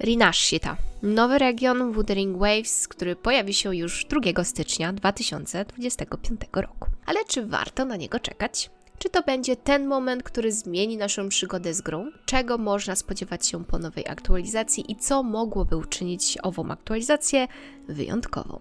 Rinashita. Nowy region Wuthering Waves, który pojawi się już 2 stycznia 2025 roku. Ale czy warto na niego czekać? Czy to będzie ten moment, który zmieni naszą przygodę z grą? Czego można spodziewać się po nowej aktualizacji i co mogłoby uczynić ową aktualizację wyjątkową?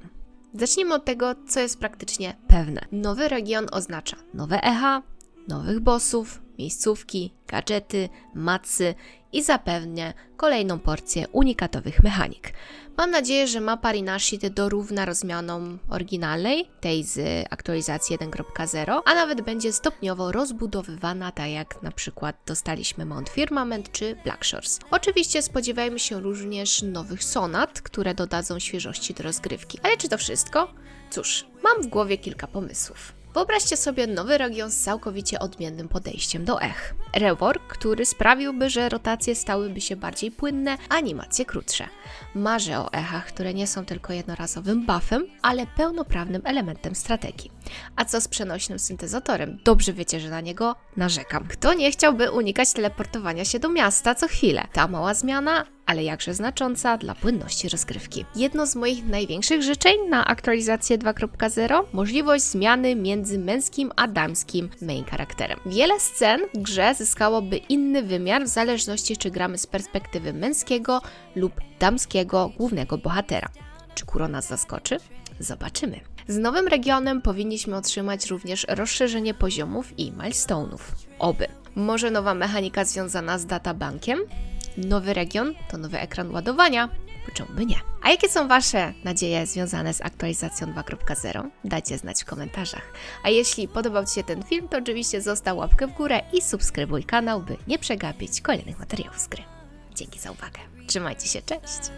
Zacznijmy od tego, co jest praktycznie pewne. Nowy region oznacza nowe echa, nowych bossów, miejscówki, gadżety, macy i zapewne kolejną porcję unikatowych mechanik. Mam nadzieję, że mapa Rinashit dorówna rozmianom oryginalnej, tej z aktualizacji 1.0, a nawet będzie stopniowo rozbudowywana, tak jak na przykład dostaliśmy Mount Firmament czy Black Shores. Oczywiście spodziewajmy się również nowych sonat, które dodadzą świeżości do rozgrywki. Ale czy to wszystko? Cóż, mam w głowie kilka pomysłów. Wyobraźcie sobie nowy region z całkowicie odmiennym podejściem do ech. Rework, który sprawiłby, że rotacje stałyby się bardziej płynne, animacje krótsze. Marzę o echach, które nie są tylko jednorazowym buffem, ale pełnoprawnym elementem strategii. A co z przenośnym syntezatorem? Dobrze wiecie, że na niego narzekam. Kto nie chciałby unikać teleportowania się do miasta co chwilę? Ta mała zmiana, ale jakże znacząca dla płynności rozgrywki. Jedno z moich największych życzeń na aktualizację 2.0 możliwość zmiany między męskim a damskim main charakterem. Wiele scen w grze zyskałoby inny wymiar w zależności czy gramy z perspektywy męskiego lub damskiego głównego bohatera. Czy Kuro nas zaskoczy? Zobaczymy. Z nowym regionem powinniśmy otrzymać również rozszerzenie poziomów i milestone'ów. Oby. Może nowa mechanika związana z databankiem? Nowy region to nowy ekran ładowania. Czemu by nie? A jakie są Wasze nadzieje związane z aktualizacją 2.0? Dajcie znać w komentarzach. A jeśli podobał Ci się ten film, to oczywiście zostaw łapkę w górę i subskrybuj kanał, by nie przegapić kolejnych materiałów z gry. Dzięki za uwagę. Trzymajcie się, cześć!